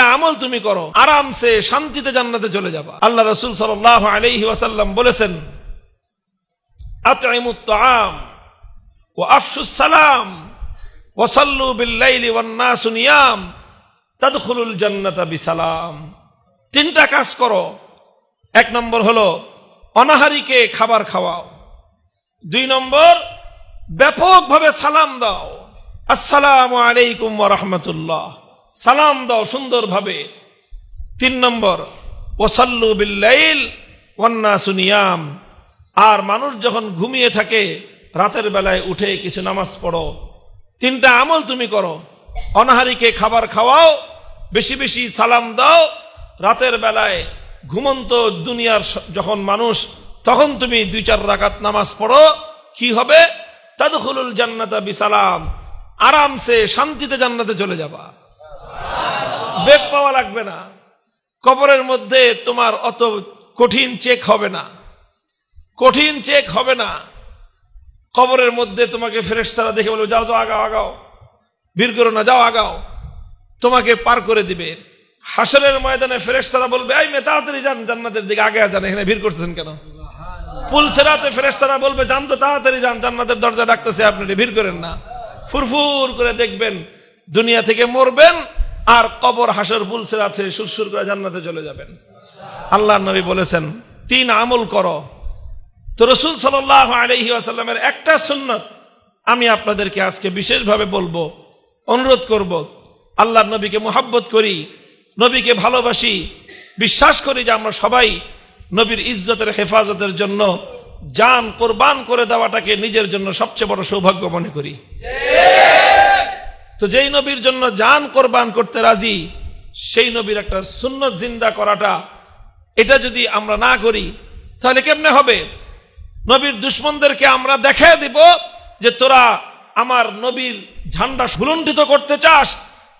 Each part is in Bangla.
তিনটা আমল তুমি করো, আরামসে শান্তিতে জান্নাতে চলে যাবা। আল্লাহ রসুল সাল্লাহ আলাইহি ওয়াসাল্লাম বলেছেন, আতঈমুত তাআম ওয়া আফশুস সালাম ওয়া সাল্লু বিল লাইলি ওয়ান নাসু নিয়াম তাদখুলুল জান্নাতা বিসালাম। তিনটা কাজ করো। এক নম্বর হলো, অনাহারিকে খাবার খাওয়াও। দুই নম্বর, ব্যাপকভাবে সালাম দাও। আসসালামু আলাইকুম রাহমাতুল্লাহ। সালাম দাও সুন্দরভাবে। তিন নম্বর, ওসাল্লু বিল্লাইল ওয়ান্না সুনিয়াম আর মানুষ যখন ঘুমিয়ে থাকে, রাতের বেলায় উঠে কিছু নামাজ পড়ো। তিনটা আমল তুমি করো। অনাহারিকে খাবার খাওয়াও, বেশি বেশি সালাম দাও। রাতের বেলায় ঘুমন্ত দুনিয়ার যখন মানুষ, তখন তুমি দুই চার রাকাত নামাজ পড়ো। কি হবে? তাদখুলুল জান্নাতা বিসালাম। আরামসে শান্তিতে জান্নাতে চলে যাবা। বেগ পাওয়া লাগবে না। কবরের মধ্যে তোমার অত কঠিন চেক হবে না। কঠিন চেক হবে না। কবরের মধ্যে তোমাকে ফেরেশতারা দেখে বলবে, যাও যাও, আগাও আগাও। বীর করো না, যাও, আগাও। তোমাকে পার করে দিবে। হাসরের ময়দানে ফেরেশতারা বলবে, এই মেয়ে, তাড়াতাড়ি যান জান্নাতের দিকে, আগে যান, এখানে ভিড় করতেছেন কেন? পুলসেরাতে ফেরেশতারা বলবে, যান তো, তাড়াতাড়ি যান, জান্নাতের দরজা ডাকতেছে আপনি, ভিড় করেন না। ফুরফুর করে দেখবেন, দুনিয়া থেকে মরবেন আর কবর হাসর পুলসেরাতে সুরসুর করে জান্নাতে চলে যাবেন। আল্লাহ নবী বলেছেন, তিন আমল করো। তো রসুল সাল্লাহ আলহি আসাল্লামের একটা সুন্নত আমি আপনাদেরকে আজকে বিশেষভাবে বলব, অনুরোধ করব, আল্লাহর নবীকে মোহাব্বত করি, নবীকে ভালোবাসি, বিশ্বাস করি যে আমরা সবাই নবীর ইজ্জতের হেফাজতের জন্য জান কোরবান করে দেওয়াটাকে নিজের জন্য সবচেয়ে বড় সৌভাগ্য মনে করি। তো যেই নবীর জন্য যান কোরবান করতে রাজি, সেই নবীর একটা সুন্নত জিন্দা করাটা, এটা যদি আমরা না করি, তাহলে কেমনে হবে? নবীর দুশ্মনদেরকে আমরা দেখায় দিব যে তোরা আমার নবীর ঝান্ডা সুলণ্ঠিত করতে চাস,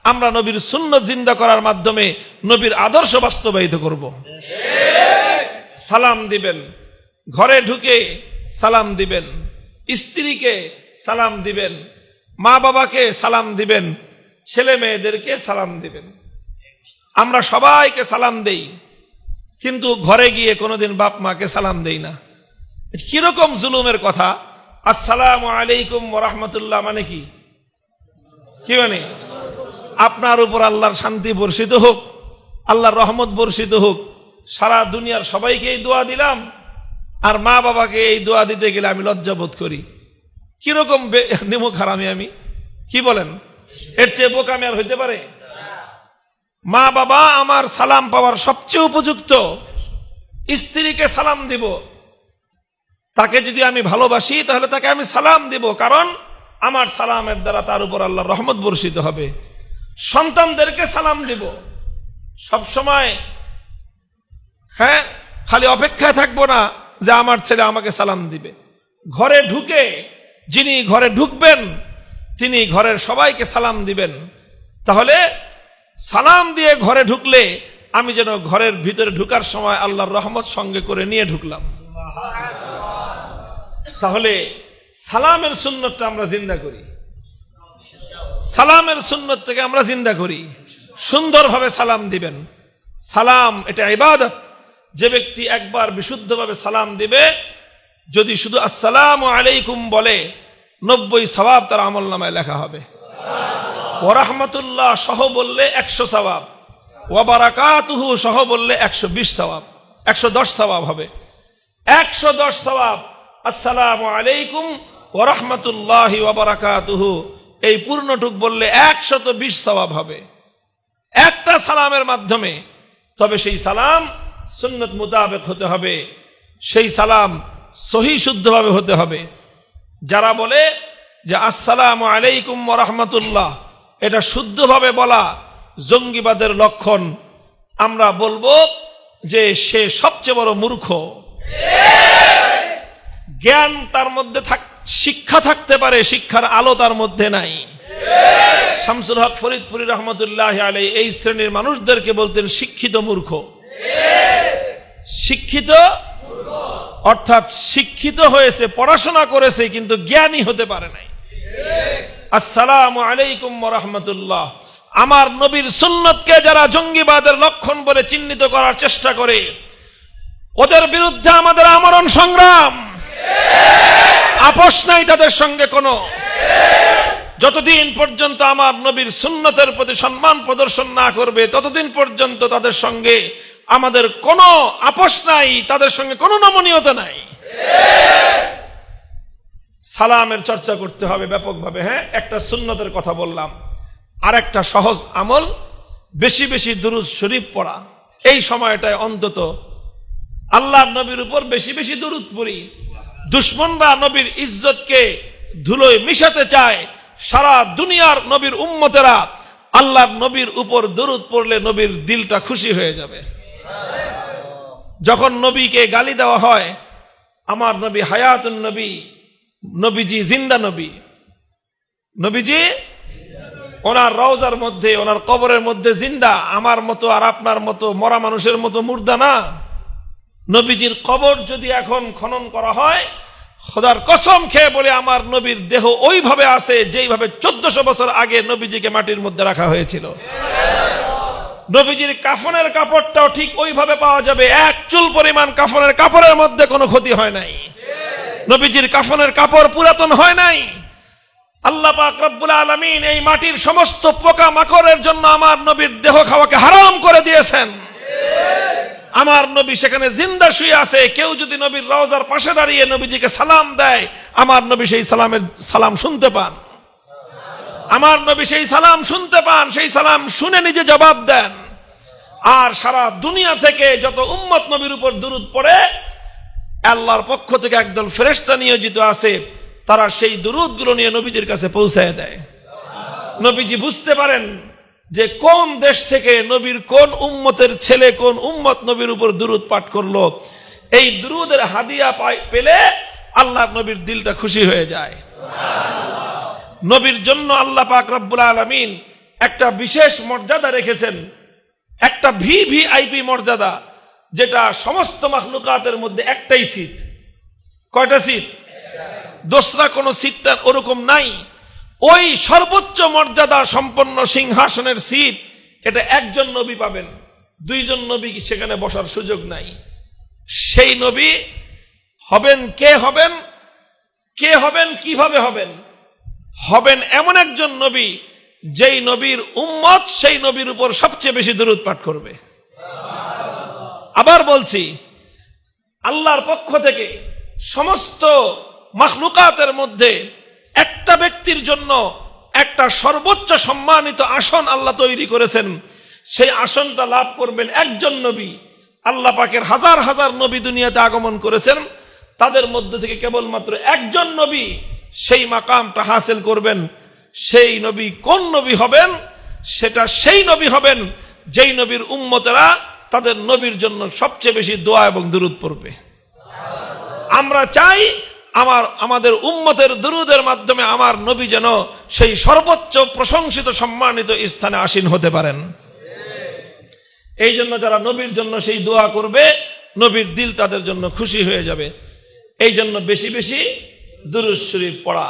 আমরা নবীর শূন্য জিন্দা করার মাধ্যমে নবীর আদর্শ বাস্তবায়িত করব। সালাম দিবেন, ঘরে ঢুকে সালাম দিবেন, স্ত্রীকে সালাম দিবেন মা বাবাকে সালাম দিবেন, ছেলে মেয়েদেরকে সালাম দিবেন। আমরা সবাইকে সালাম দেই, কিন্তু ঘরে গিয়ে কোনোদিন বাপ মাকে সালাম দেই না। কীরকম জুলুমের কথা? আসসালামু আলাইকুম রহমতুল্লাহ মানে কি? কি মানে? আপনার উপর আল্লাহর শান্তি বর্ষিত হোক, আল্লাহর রহমত বর্ষিত হোক, সারা দুনিয়ার সবাইকে এই দোয়া দিলাম, আর মা বাবাকে এই দোয়া দিতে গেলে আমি লজ্জাবোধ করি। কীরকম নিমুখ হারামি আমি? কি বলেন? এর চেয়ে বোকামি আর হইতে পারে? মা বাবা আমার সালাম পাওয়ার সবচেয়ে উপযুক্ত স্ত্রীকে সালাম দিব। তাকে যদি আমি ভালোবাসি, তাহলে তাকে আমি সালাম দিব। কারণ আমার সালামের দ্বারা তার উপর আল্লাহ রহমত বর্ষিত হবে। সন্তানদেরকে সালাম দিব। সব সময় হ্যাঁ খালি অপেক্ষায় থাকব না যে আমার ছেলে আমাকে সালাম দিবে। ঘরে ঢুকে যিনি ঘরে ঢুকবেন, তিনি ঘরের সবাইকে সালাম দিবেন। তাহলে সালাম দিয়ে ঘরে ঢুকলে আমি যেন ঘরের ভিতরে ঢুকার সময় আল্লাহর রহমত সঙ্গে করে নিয়ে ঢুকলাম। তাহলে সালামের সুন্নতটা আমরা জিন্দা করি। সালামের সুন্নত থেকে আমরা জিন্দা করি। সুন্দরভাবে সালাম দিবেন। সালাম, এটা ইবাদত। যে ব্যক্তি একবার বিশুদ্ধভাবে সালাম দিবে যদি শুধু আসসালাম আলাইকুম বলে, নব্বই সবাব তার আমল নামায় লেখা হবে। ওরহমতুল্লাহ সহ বললে একশো সবাব। ওয়াবারাকাতুহু সহ বললে একশো বিশ সবাব। একশো দশ সবাব হবে। একশো দশ সবাব, আসসালামু আলাইকুম ওরহমতুল্লাহ ওয়াবারাকাতুহু এই পূর্ণটুক বললে একশত বিশ সবাব হবে। একটা সালামের মাধ্যমে, তবে সেই সালাম সুন্নত মোতাবেক হতে হবে। সেই সালাম সহি শুদ্ধভাবে হতে হবে। যারা বলে যে, আসসালাম আলাইকুম রহমতুল্লাহ, এটা শুদ্ধভাবে বলা জঙ্গিবাদের লক্ষণ। আমরা বলব যে, সে সবচেয়ে বড় মূর্খ। জ্ঞান তার মধ্যে থাক, শিক্ষা থাকতে পারে, শিক্ষার আলো তার মধ্যে নাই। শামসুল হক ফরিদপুরি রহমতুল্লাহ আলাই এই শ্রেণির মানুষদেরকে বলতেন শিক্ষিত মূর্খ। শিক্ষিত অর্থাৎ শিক্ষিত হয়েছে, পড়াশোনা করেছে, কিন্তু জ্ঞানী হতে পারে নাই। আসসালামু আলাইকুম রহমতুল্লাহ। আমার নবীর সুন্নতকে যারা জঙ্গিবাদের লক্ষণ বলে চিহ্নিত করার চেষ্টা করে, ওদের বিরুদ্ধে আমাদের আমরণ সংগ্রাম। আপোষ নাই তাদের সঙ্গে কোনো। যতদিন পর্যন্ত আমার নবীর সুন্নতের প্রতি সম্মান প্রদর্শন না করবে, ততদিন পর্যন্ত তাদের সঙ্গে আমাদের কোনো আপোষ নাই, তাদের সঙ্গে কোনো নমনীয়তা নাই। সালামের চর্চা করতে হবে ব্যাপকভাবে হ্যাঁ? একটা সুন্নতের কথা বললাম। আর একটা সহজ আমল, বেশি বেশি দুরুদ শরীফ পড়া। এই সময়টায় অন্তত আল্লাহ নবীর উপর বেশি বেশি দুরুদ পড়ি। দুশ্মনরা নবীর ইজ্জতকে ধুলোয় মিশাতে চায়। সারা দুনিয়ার নবীর উম্মতেরা আল্লাহ নবীর উপর দুরুদ পড়লে নবীর দিলটা খুশি হয়ে যাবে। যখন নবীকে গালি দেওয়া হয়, আমার নবী হায়াতুন নবী, নবীজি জিন্দা নবী। নবীজি, ওনার রওজার মধ্যে, ওনার কবরের মধ্যে জিন্দা, আমার মতো আর আপনার মতো মরা মানুষের মতো মুর্দা না। নবীজির কবর যদি এখন খনন করা হয়, খোদার কসম খেয়ে বলে আমার নবীর দেহ ওইভাবে আছে, যেইভাবে চোদ্দশো বছর আগে নবীজিকে মাটির মধ্যে রাখা হয়েছিল। নবীজির কাফনের কাপড়টাও ঠিক ওইভাবে পাওয়া যাবে। এক চুল পরিমাণ কাফনের কাপড়ের মধ্যে কোনো ক্ষতি হয় নাই। নবীজির কাফনের কাপড় পুরাতন হয় নাই। আল্লাহ পাক রব্বুল এই মাটির সমস্ত পোকা মাকড়ের জন্য আমার নবীর দেহ খাওয়াকে হারাম করে দিয়েছেন। আমার নবী সেখানে জিন্দা শুয়ে আছে। কেউ যদি নবীর রওজার পাশে দাঁড়িয়ে নবীজিকে সালাম দেয়, আমার নবী সেই সালামের সালাম শুনতে পান। আমার নবী সেই সালাম শুনতে পান, সেই সালাম শুনে নিজে জবাব দেন। আর সারা দুনিয়া থেকে যত উম্মত নবীর উপর দুরুদ পড়ে, আল্লাহর পক্ষ থেকে একদল ফেরেশতা নিয়োজিত আছে, তারা সেই দুরুদগুলো নিয়ে নবীজির কাছে পৌঁছায় দেয়। নবীজি বুঝতে পারেন যে কোন দেশ থেকে নবীর কোন উম্মতের ছেলে, কোন উম্মত নবীর উপর দুরুদ পাঠ করল। এই দুরুদের হাদিয়া পেলে আল্লাহ নবীর দিলটা খুশি হয়ে যায়। নবীর জন্য আল্লাহ পাক রব্বুল আলমিন একটা বিশেষ মর্যাদা রেখেছেন। একটা ভি ভি আইপি মর্যাদা, যেটা সমস্ত মাখলুকাতের মধ্যে একটাই সিট কয়টা সিট দোসরা কোনো সিটটা ওরকম নাই। ওই সর্বোচ্চ মর্যাদা সম্পন্ন সিংহাসনের সিট এটা একজন নবী পাবেন। দুইজন নবী সেখানে বসার সুযোগ নাই। সেই নবী হবেন কে হবেন? কে হবেন? কীভাবে হবেন? হবেন এমন একজন নবী, যেই নবীর উম্মত সেই নবীর উপর সবচেয়ে বেশি দূরত পাঠ করবে। আবার বলছি, আল্লাহর পক্ষ থেকে সমস্ত মাখলুকাতের মধ্যে একটা ব্যক্তির জন্য একটা সর্বোচ্চ সম্মানিত আসন আল্লাহ তৈরি করেছেন। সেই আসনটা লাভ করবেন একজন নবী। আল্লাহ পাকের হাজার হাজার নবী দুনিয়াতে আগমন করেছেন। তাদের মধ্যে থেকে কেবলমাত্র একজন নবী সেই মাকামটা হাসিল করবেন, সেই নবী কোন নবী হবেন, সেটা সেই নবী হবেন, যেই নবীর উম্মতেরা তাদের নবীর জন্য সবচেয়ে বেশি দোয়া এবং দুরুদ পড়বে। আমরা চাই আমার, আমাদের উম্মতের দুরুদের মাধ্যমে আমার নবী যেন সেই সর্বোচ্চ প্রশংসিত, সম্মানিত স্থানে আসীন হতে পারেন। এই জন্য যারা নবীর জন্য সেই দোয়া করবে, নবীর দিল তাদের জন্য খুশি হয়ে যাবে। এই জন্য বেশি বেশি দুরুদ শরীফ পড়া।